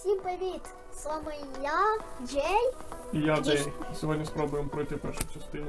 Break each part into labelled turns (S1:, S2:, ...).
S1: Всім привіт! З вами я, Джей.
S2: І я Дей. Сьогодні спробуємо пройти першу частину.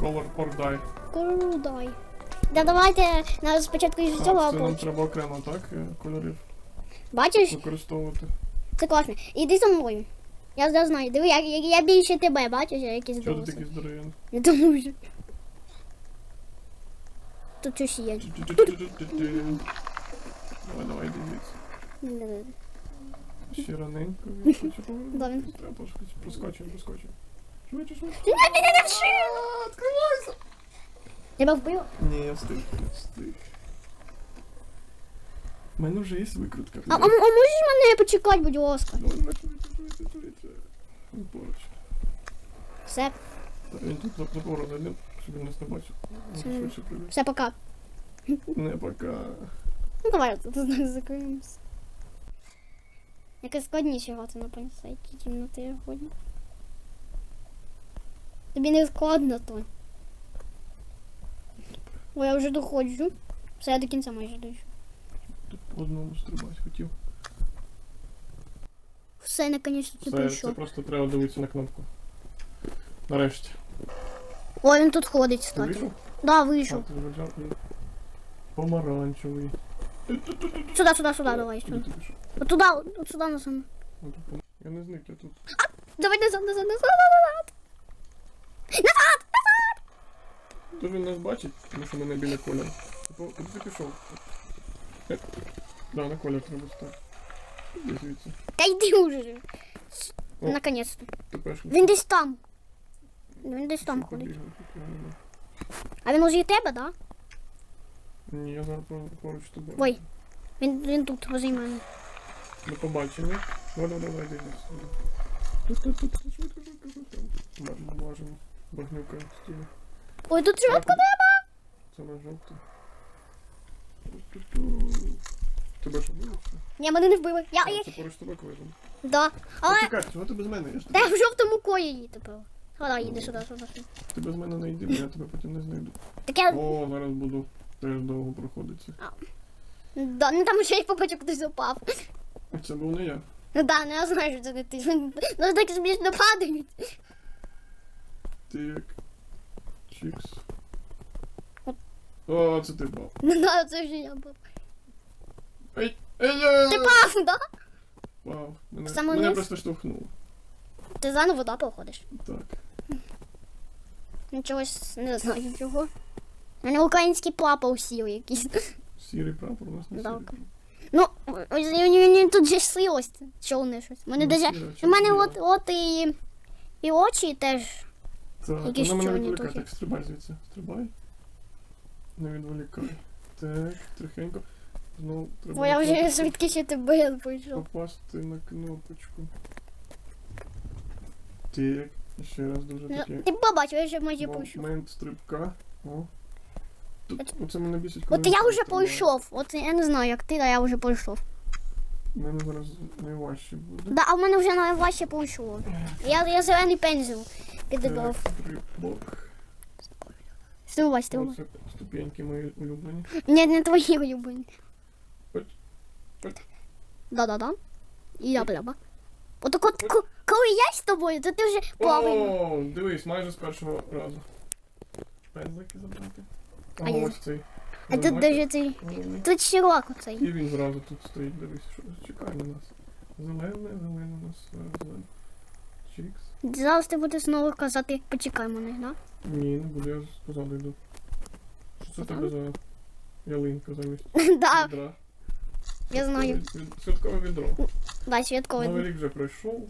S2: Color or Die.
S1: Крудай. Да давайте на спочатку із цього, а
S2: це нам треба окремо, так? е, Кольорів
S1: Бачиш?
S2: використовувати.
S1: Це класно. Іди за мною. Я зараз знаю. Диви, я, я, я більше тебе, бачиш, я якийсь
S2: Чого ти такий здоров'яний?
S1: Я думаю, що... Тут щось є.
S2: Тю-тю-тю-тю-тю-тю. Давай, давай, дивіться. Ще раненько. він хоче повернутися.
S1: Да, він-
S2: Треба трошки проскочимо, проскочимо. Швидше, швидше.
S1: Відкривайся! Тебе вбило?
S2: Ні, я встиг, я встиг. У мене вже є викрутка.
S1: А, а, а можеш мене почекати, будь ласка?
S2: Давай, давай, швидше, швидше, швидше. Він поруч.
S1: Все,
S2: Та Він тут за забору зайде, щоб він нас не бачив. Він
S1: Це-
S2: Швидше прийде.
S1: все, пока.
S2: Не пока.
S1: Ну давай тут закриємося. Якось складніше грати на пансайті, ніж на телефоні. Тобі не складно, то. О, я вже доходжу. Все, я до кінця майже дійшов.
S2: Тут по одному стрибати хотів.
S1: Все, наконець ти
S2: Це, це просто треба дивитися на кнопку. Нарешті.
S1: О, він тут ходить,
S2: Ти
S1: кстати.
S2: вийшов?
S1: Да, вийшов.
S2: Помаранчевий.
S1: Сюди, сюди, сюди, давай, сюди.
S2: Ти пішов?
S1: От туди, от сюди назад.
S2: Я не зник, я тут.
S1: Давай назад, назад, назад, назад.
S2: То він нас бачить, тому що мене біля кольору. Типу, Куди ти пішов? Е, Да, на колір треба стати. Іди звідси.
S1: Та йди вже.
S2: О.
S1: Наконець-то. Він десь там. Він десь там ходить. А він уже і тебе, да?
S2: Ні, я зараз поруч з тобою.
S1: Ой. Він, він тут мене.
S2: До побачення. Давай, давай, давай. Тут, тут, тут, тут, швидко. Бачимо, бачимо. Багнюка стіни.
S1: Ой, тут жовтка
S2: треба! Це на жовтий. Тебе що було?
S1: Ні, мене не вбили. Я, я,
S2: Це поруч тобою квизом.
S1: да. Але
S2: Почекай, чого ти без мене? Я ж
S1: та
S2: тебе,
S1: я в жовтому кої її тепер. Сюди, їди сюди, сюди.
S2: ти без мене не йди, бо я тебе потім не знайду.
S1: Так я,
S2: О, зараз буду теж довго проходити.
S1: да, ну там ще й побачив, хтось упав.
S2: Це був не я.
S1: Ну да, ну я знаю, що це не ти. Ну так смішно падають.
S2: Ти як. Чікс. О, це ти бав.
S1: Ну да, це вже я був.
S2: Ей, ей, ей!
S1: Ти пав, да?
S2: Вау, мене,
S1: Саме
S2: мене
S1: вниз?
S2: просто штовхнуло.
S1: Ти заново, да, походиш?
S2: Так.
S1: Нічогось не знаю чого. У мене український прапор сів якийсь.
S2: Сірий прапор у нас не
S1: Да,
S2: сірий.
S1: Ну, він тут же слилось. Чорне щось. Мене
S2: Ну,
S1: даже. У мене от, от і, і очі теж.
S2: Так,
S1: Якісь
S2: вона мене
S1: чорні
S2: відволікає.
S1: трохи.
S2: Так, стрибай звідси. Стрибай. Не відволікай. Так, тихенько. Знову треба.
S1: Бо я вже
S2: кнопочку
S1: звідки ще тебе прийшов.
S2: Попасти на кнопочку. Так, ще раз дуже
S1: Ну,
S2: таке.
S1: Ти побачив, я вже майже пройшов.
S2: Момент стрибка. О. Тут, оце мене бісить,
S1: От я вже
S2: не
S1: пройшов. От я не знаю, як ти, а я вже пройшов.
S2: У мене зараз найважче буде.
S1: Да, а в мене вже найважче пройшло. Я, я зелений пензел підібрав.
S2: Так, Стрибок.
S1: Стрибай, стрибай.
S2: Оце ступеньки мої улюблені.
S1: Ні, не твої улюблені.
S2: От, от.
S1: Да-да-да. І я прямо. От от, ко- коли я з тобою, то ти вже плаваєш.
S2: О, дивись, майже з першого разу. Пензлики забрати.
S1: А я-
S2: ось цей.
S1: А тут
S2: Нажимати.
S1: даже цей. Тут широк оцей.
S2: І він зразу тут стоїть, дивись, що чекає на нас. Зелене, зелене у нас зараз зелене. Чікс.
S1: Зараз ти будеш знову казати, почекай мене, да?
S2: Ні, не буду, я позаду йду. Що це в тебе за ялинка замість
S1: Да,
S2: відра?
S1: я знаю.
S2: Святкове від- Святкове відро.
S1: Да, святковий.
S2: Новий рік вже пройшов.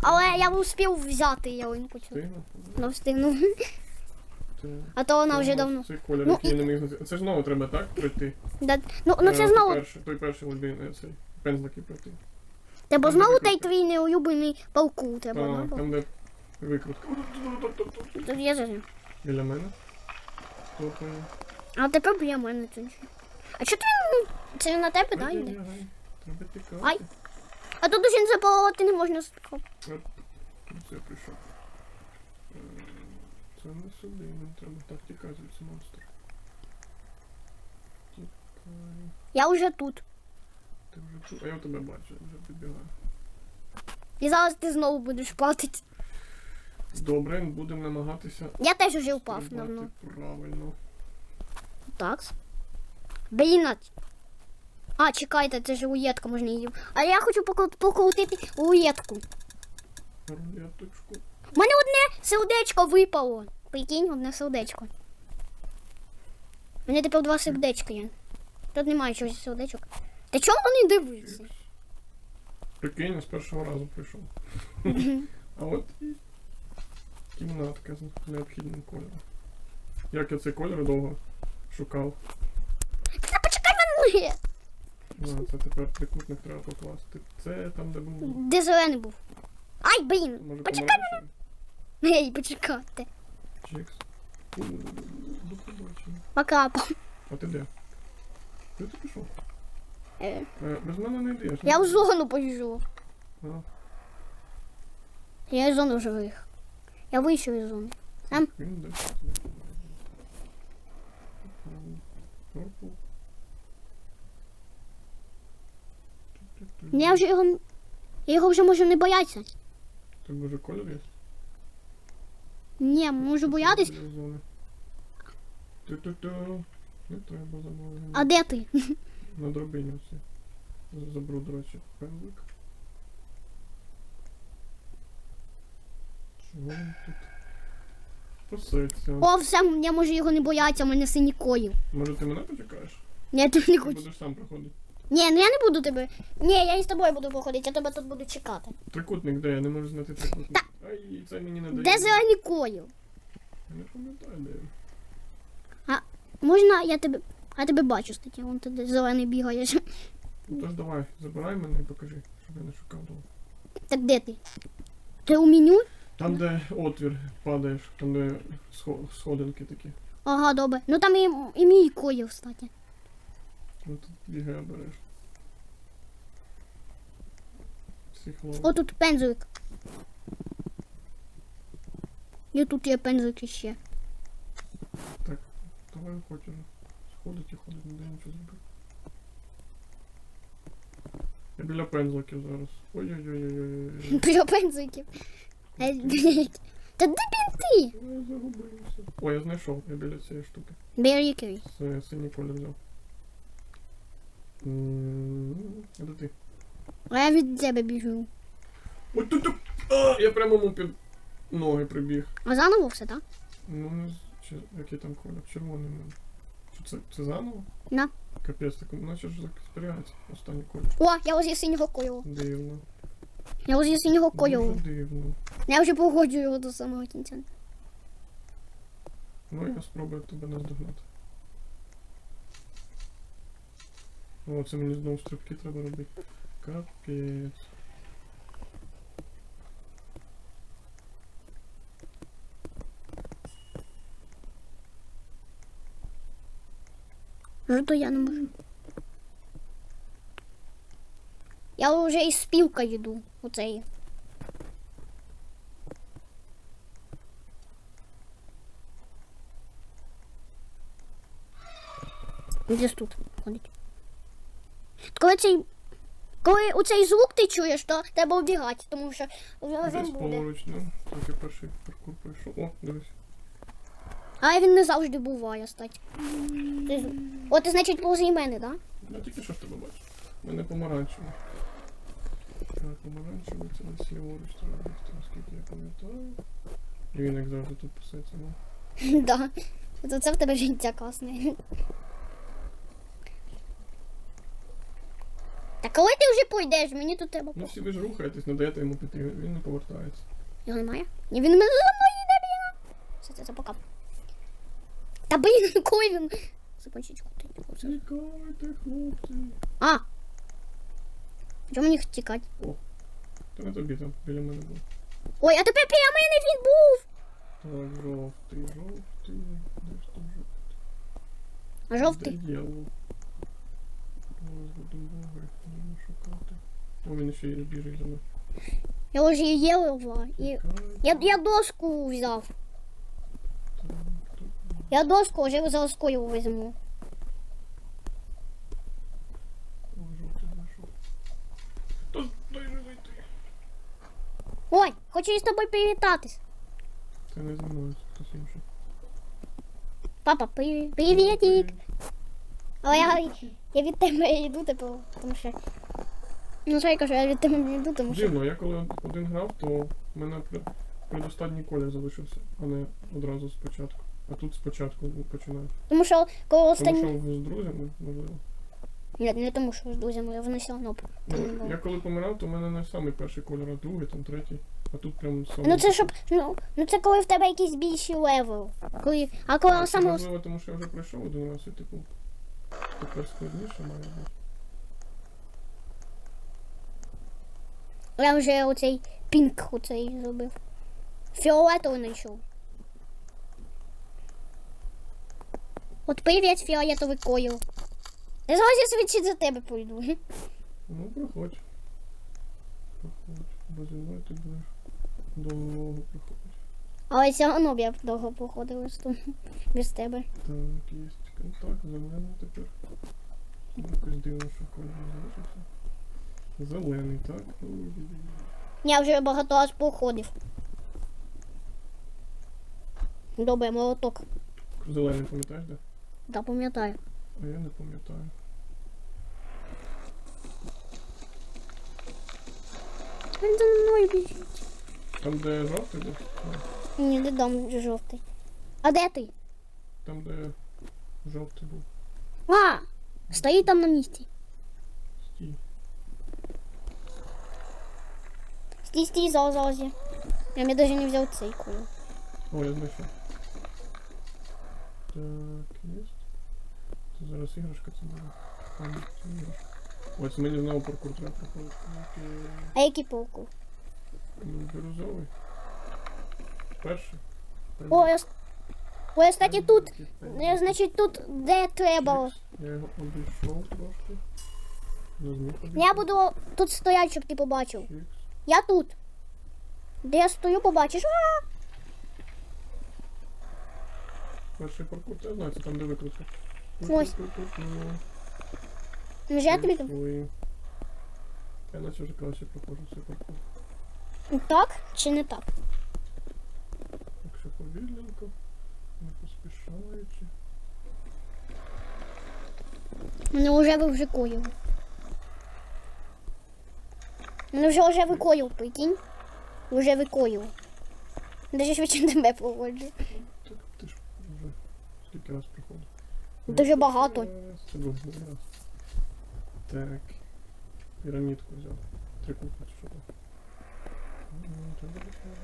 S1: Але я успів взяти ялинку цю.
S2: Встигнув.
S1: Не встигнув.
S2: Ти-
S1: А то вона вже давно.
S2: Цей колір,
S1: Ну,
S2: який я не міг знайти. Це ж знову треба, так? Пройти.
S1: Да. Ну, ну це
S2: Е,
S1: знову.
S2: Перший, той перший лабіринт, цей пензлики пройти.
S1: Треба знову той твій неулюблений пауку треба, да?
S2: Так,
S1: бо-
S2: там де викрутка.
S1: Тут є же.
S2: Біля мене. Тут е,
S1: А тепер б'є мене тут. А що ти він? Це на тебе, да? йде?
S2: ай-яй-яй, Треба тікати.
S1: Ай. А тут уже запалити не можна.
S2: Оп, Це прийшов. Не сюди, нам треба так тікати звідси монстр. Тікай.
S1: Я вже тут.
S2: Ти вже тут. А я тебе бачу, я вже підбігаю.
S1: І зараз ти знову будеш платити.
S2: Добре, будемо намагатися
S1: Я теж уже впав
S2: стрибати
S1: давно.
S2: правильно.
S1: Так. Блін. а- чекайте, це ж уєтка можна її. А я хочу покрутити уєтку.
S2: Рулеточку.
S1: У мене одне сердечко випало. Прикинь, одне сердечко. У мене тепер два сердечка є. Тут немає чогось сердечок. Та чому вони дивиться?
S2: Прикинь, я з першого разу прийшов. а от і кімнатка з необхідним кольором. Як я цей колір довго шукав.
S1: Та почекай мене!
S2: А, це тепер трикутник треба покласти. Це там, де був.
S1: Де зелений був? Ай, блін!
S2: Може
S1: Почекай!
S2: помаранчевий?
S1: Ей, почекайте.
S2: У, До побачення.
S1: Пока.
S2: А ти де? Де ти пішов?
S1: Е,
S2: Е, без мене не йдеш.
S1: Я в зону побіжу.
S2: А,
S1: Я із зони вже виїхав. Я вийшов із зони.
S2: Він десь. Purple.
S1: я вже його. Я його вже можу не боятися.
S2: Ти може колір є?
S1: Ні, можу боятись.
S2: Ту-ту-ту. Не треба замовлення.
S1: А де ти?
S2: На дробині все. Заберу, до речі, пензлик. Чого він тут? Пасеться.
S1: О, все, я можу його не боятися, у мене сині кої.
S2: Може ти мене почекаєш?
S1: Ні, я не
S2: Ти
S1: хочу.
S2: будеш сам проходити.
S1: Ні, ну я не буду тебе. Ні, я із тобою буду походити, я тебе тут буду чекати.
S2: Трикутник де? Я не можу знайти трикутник. Ай, це мені не дає.
S1: Де зелені кої?
S2: Я не пам'ятаю, де він.
S1: Можна я тебе. Я тебе бачу, статі, вон ти зелений бігаєш.
S2: Ну тож давай, забирай мене і покажи, щоб я не шукав довго.
S1: Так де ти? Ти у меню?
S2: Там, де отвір падаєш, там де сходинки такі.
S1: Ага, добре. Ну там і, і мій кої, кстати.
S2: Ну тут бігає береш.
S1: О, тут пензлик. І тут є пензлик іще.
S2: Так, давай хоч уже. Сходить і ходить, не дай нічого зробити. Я біля пензликів зараз. Ой-ой-ой-ой-ой.
S1: Біля пензликів. Та де бінти?
S2: Я загубився. Ой, я знайшов, я біля цієї штуки.
S1: Біля якої?
S2: Це синій колір взяв. Де ти?
S1: А я від тебе біжу.
S2: Ой, тут, тут. А, я прямо йому під ноги прибіг.
S1: А заново все, так?
S2: Ну, не з- чи, який там колір? Червоний. мабуть. Що це, це заново?
S1: На.
S2: Капець, так наче ж зберігається останній колір.
S1: О, я є синього кольору.
S2: Дивно.
S1: Я є синього кольору.
S2: Дуже дивно.
S1: Я вже погоджую його до самого кінця.
S2: Ну, я спробую тебе наздогнати. О, це мені знову стрибки треба робити. Капець.
S1: Ну то я не можу. Я вже із спілка йду. Оцеї. Десь тут ходить. Коли цей. Коли оцей звук ти чуєш, то треба обігати, тому що він буде.
S2: ну. Так я перший паркур пройшов. О, дивись.
S1: А він не завжди буває, стать. Ти... О, ти значить позі мене, так?
S2: Я тільки що ж тебе бачу. У мене помаранчевий. Так, помаранчевий, це десь ліворуч треба наскільки я пам'ятаю. І він як завжди тут писається, ну.
S1: Да. Це в тебе життя класне. Та коли ти вже пойдеш, мені тут треба.
S2: Ну всі ви ж рухаєтесь, не даєте йому піти, він не повертається.
S1: Його немає? Ні, він мене за мною йде, блін. Все, це запакав. Та блін, коли він. Закончить кутить.
S2: Тікайте, хлопці.
S1: А! Чому мені тікати?
S2: Та не тобі там, біля мене був.
S1: Ой, а тепер біля мене він був!
S2: Так, жовтий, жовтий. Де ж там жовтий?
S1: А жовтий.
S2: Де? Ось богри, будемо шукати. О, він ще й біжить за мною.
S1: Я вже є лова. І... Я, я доску взяв. Я доску вже за доскою візьму.
S2: О, жовтий знайшов. То дай же зайти.
S1: Ой, хочу із тобою привітатись.
S2: Це не зі мною, це хтось інший.
S1: Папа, привіт. Привітик. Але я, я від тебе йду, типу, тому що. Ну, що я кажу, я від тебе не йду, тому що.
S2: Дивно, я коли один грав, то в мене при- предостатній колір залишився, а не одразу спочатку. А тут спочатку починаю.
S1: Тому що коли
S2: Тому
S1: останні.
S2: що з друзями, можливо.
S1: Ні, не тому, що з друзями я все одно.
S2: Ну, я коли помирав, то в мене не самий перший колір, а другий, там третій. А тут прям самий.
S1: Ну це щоб. Ну, ну це коли в тебе якийсь більший левел. Коли, а коли саме.
S2: можливо, тому що я вже пройшов один раз і типу. Тепер складніше має бути.
S1: Я вже оцей пінк оцей зробив. Фіолетовий знайшов. От привіт, фіолетовий колір. Я зараз свідчить за тебе пойду.
S2: Ну, проходь. Проходь. Бо зі мною ти будеш довго проходити.
S1: Але все одно б я довго походила з без тебе.
S2: Так, є контакт, зелений тепер. Якось дивно, що колір залишився. Зелений, так?
S1: Я вже багато раз походив. Добре, молоток.
S2: Зелений пам'ятаєш, де?
S1: Да, пам'ятаю.
S2: А я не пам'ятаю.
S1: Він за мною біжить.
S2: Там, де жовтий? А,
S1: Ні, не дам жовтий. А де ти?
S2: Там, де жовтий був.
S1: А! Стоїть там на місці.
S2: Стій.
S1: Стій, стій, зараз, зараз. Я Я мені навіть не взяв цей колір.
S2: О, я знайшов. Так, є. Це зараз іграшка це буде. А, ні, це не іграшка. Ось мені знову паркур треба проходити. Так, е,
S1: А який полку?
S2: ну, Бірюзовий. Перший.
S1: О, я... с- О, я, кстати, тут. Значить, тут де треба.
S2: Я його обійшов трошки. Обійти.
S1: Я буду тут стояти, щоб ти побачив. Я тут. Де я стою, побачиш. А!
S2: Перший паркур, я це там де викрутка.
S1: Ось. Вже я тобі.
S2: Ой. Я наче вже краще проходжу цей паркур.
S1: Так чи не так?
S2: Якщо повільненько.
S1: Мене вже ви вже коїв. Мене вже вже викоїв, прикинь. Вже викоїв. Даже швидше тебе проводжу.
S2: Так ти ж вже скільки раз проходив?
S1: Дуже багато.
S2: Так. Пірамідку взяв. Трикутницю що там. М, це буде класно. Це не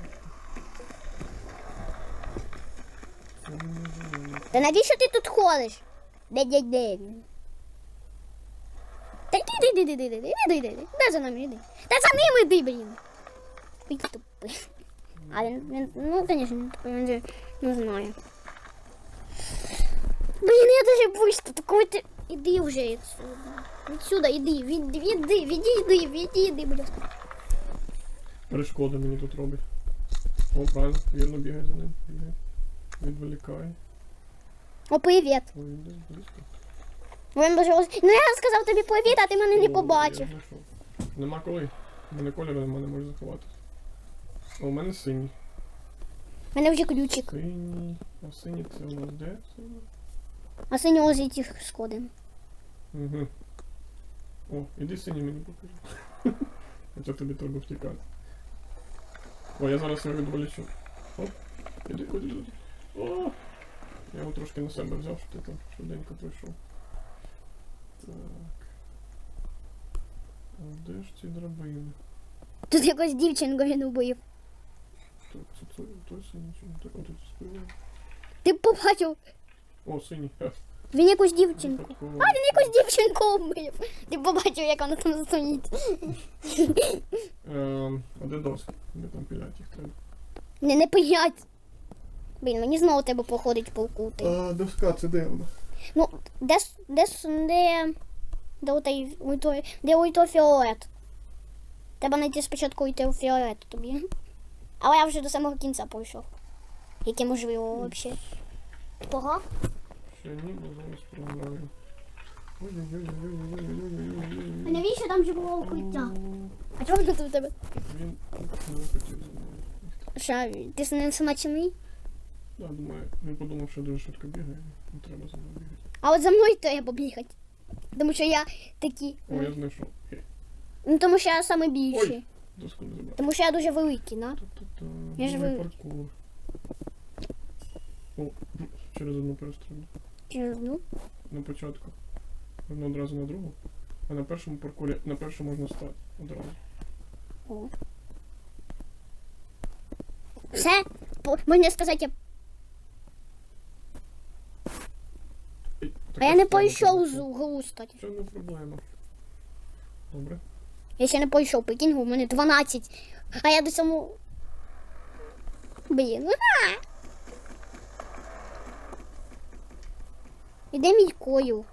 S2: зелений.
S1: Та навіщо ти тут ходиш? Де де де він? Та йди, йди, йди, йди, йди, йди, йди, йди. Де за нами йди? Та за ним іди, блін. Ой, тупий. А він, він, ну, звісно, він тупий, він же не знає. Блін, я даже тут такой ти... Іди вже відсюди. Відсюди, іди, від, відійди, відійди, відійди, будь ласка.
S2: Перешкода мені тут робить. О, правильно, вірно бігай за ним. Бігай. Відволікай.
S1: О, привіт.
S2: Ой, десь близько.
S1: Він дуже... роз- Ну, я сказав тобі привіт, а ти мене не
S2: О,
S1: побачив.
S2: я знайшов. Нема коли. У мене кольору нема, не можу заховати. О, у мене синій.
S1: У мене вже ключик.
S2: Синій. А синій це у нас де? Нас?
S1: А синього з цих сходин.
S2: Угу. О, іди синій мені покажи. Хоча тобі треба втікати. О, я зараз його відволічу. Оп, іди, ходи туди. О! Я його трошки на себе взяв, щоб ти там швиденько пройшов. Так. А де ж ці драбини?
S1: Тут якось дівчинку він убив.
S2: Так, це той, той синій чи не той? О, тут спливає.
S1: Ти побачив,
S2: О, синій. Ха,
S1: він якусь дівчинку.
S2: випадково.
S1: А, він якусь дівчинку убив. Ти побачив, як вона там стоїть.
S2: Ем, а де доски? Де там пілять їх треба?
S1: Не, не пиять. Блін, мені знову треба походить повкути.
S2: А доска це де вона?
S1: Ну, де де де де отой, де ой фіолет. Треба знайти спочатку йти у фіолет тобі. Але я вже до самого кінця пройшов. Яке можливо взагалі. Пога?
S2: Ще ні, бо зараз промовляю. А
S1: навіщо там же було укриття? А чого тут у тебе? Він ти не самачений?
S2: Я думаю, він подумав, що я дуже швидко бігаю. Не треба за мною бігати.
S1: А от за мною треба бігати. Тому що я такий.
S2: О, я знайшов. Хе,
S1: Ну тому що я саме більший.
S2: Ой. доску не забрав.
S1: Тому що я дуже великий, на.
S2: Та-та-та.
S1: Я ж ви-
S2: паркур. О, через одну перестрілю.
S1: Через ну.
S2: На початку. Одну одразу на другу. А на першому паркурі, на першому можна стати одразу.
S1: О. Все, по- можна сказати, я...
S2: Ей,
S1: а я не пойшов з углу, кстати.
S2: Це не проблема. Добре.
S1: Я ще не пойшов, прикинь, у мене 12. А я до цьому. Блін, ну. Іде мій койл.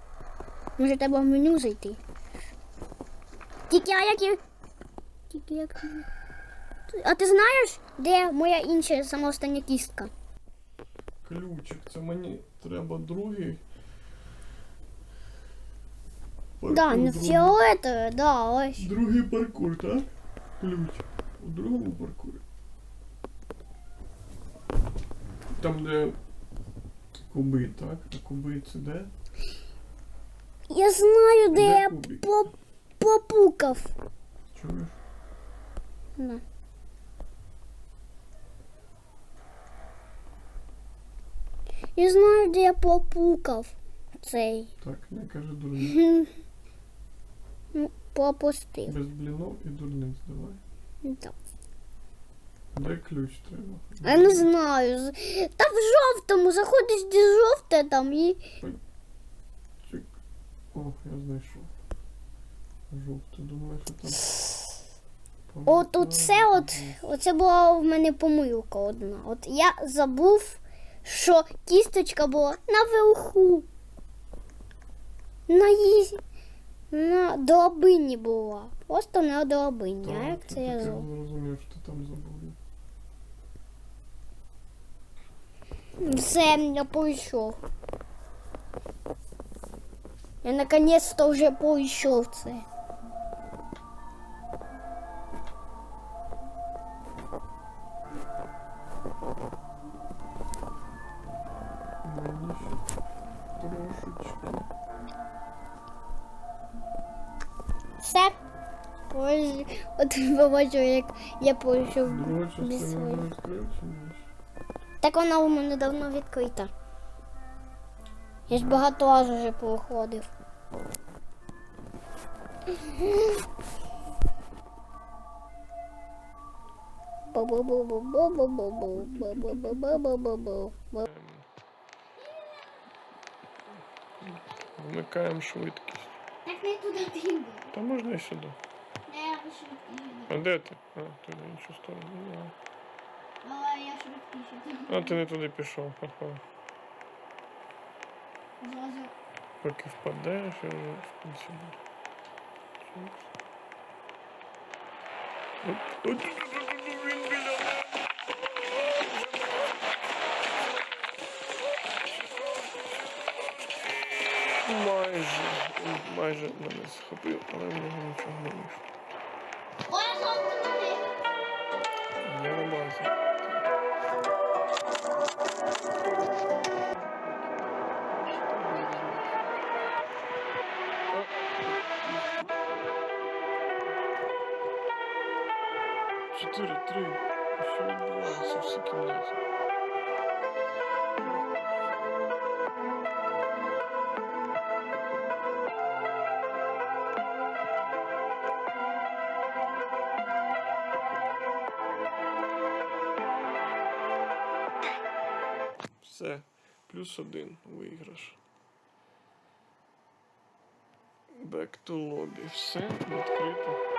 S1: Може треба в меню зайти. Тільки а як я. Тільки як. А ти знаєш, де моя інша сама остання кістка?
S2: Ключик, це мені треба другий.
S1: Да,
S2: другий.
S1: фіолетове, да, ось.
S2: Другий паркур, так? Ключ. У другому паркурі. Там, де куби, так? А куби це де?
S1: Я знаю, де я
S2: кубик?
S1: по- попукав.
S2: Чуєш?
S1: На. Я знаю, де я попукав цей.
S2: Так, не кажи дурниць.
S1: Попустив.
S2: Без блінов і дурниць давай.
S1: Так.
S2: Де ключ треба?
S1: Я не знаю. Та в жовтому заходиш де жовте там і.
S2: Чик. О, я знайшов. Жовтий, думаю, що там.
S1: От оце от, оце була в мене помилка одна. От я забув, що кісточка була наверху. На її. На долобині була. Просто на долобині. А як це я
S2: Я
S1: забув?
S2: зрозумів, що ти там забув.
S1: Все, я пройшов. Я наконец-то вже пройшов це. вивозю, як я
S2: пойшов
S1: без своїх. Так вона у мене давно відкрита. Я ж багато раз вже походив.
S2: Вмикаємо швидкість.
S1: Так не туди підемо.
S2: Та можна і сюди. А де ти? А, ти на іншу сторону. Ну,
S1: Але я швидкіше.
S2: А ти не туди пішов, ха-ха.
S1: Зразу.
S2: Поки впадеш, я вже в кінці буду. Він біля. Майже, майже мене схопив, але в нього нічого не вийшло. Чотири, три. Що відбувається в цій кімнаті? Все, плюс один виграш. Back to lobby. Все, відкрито.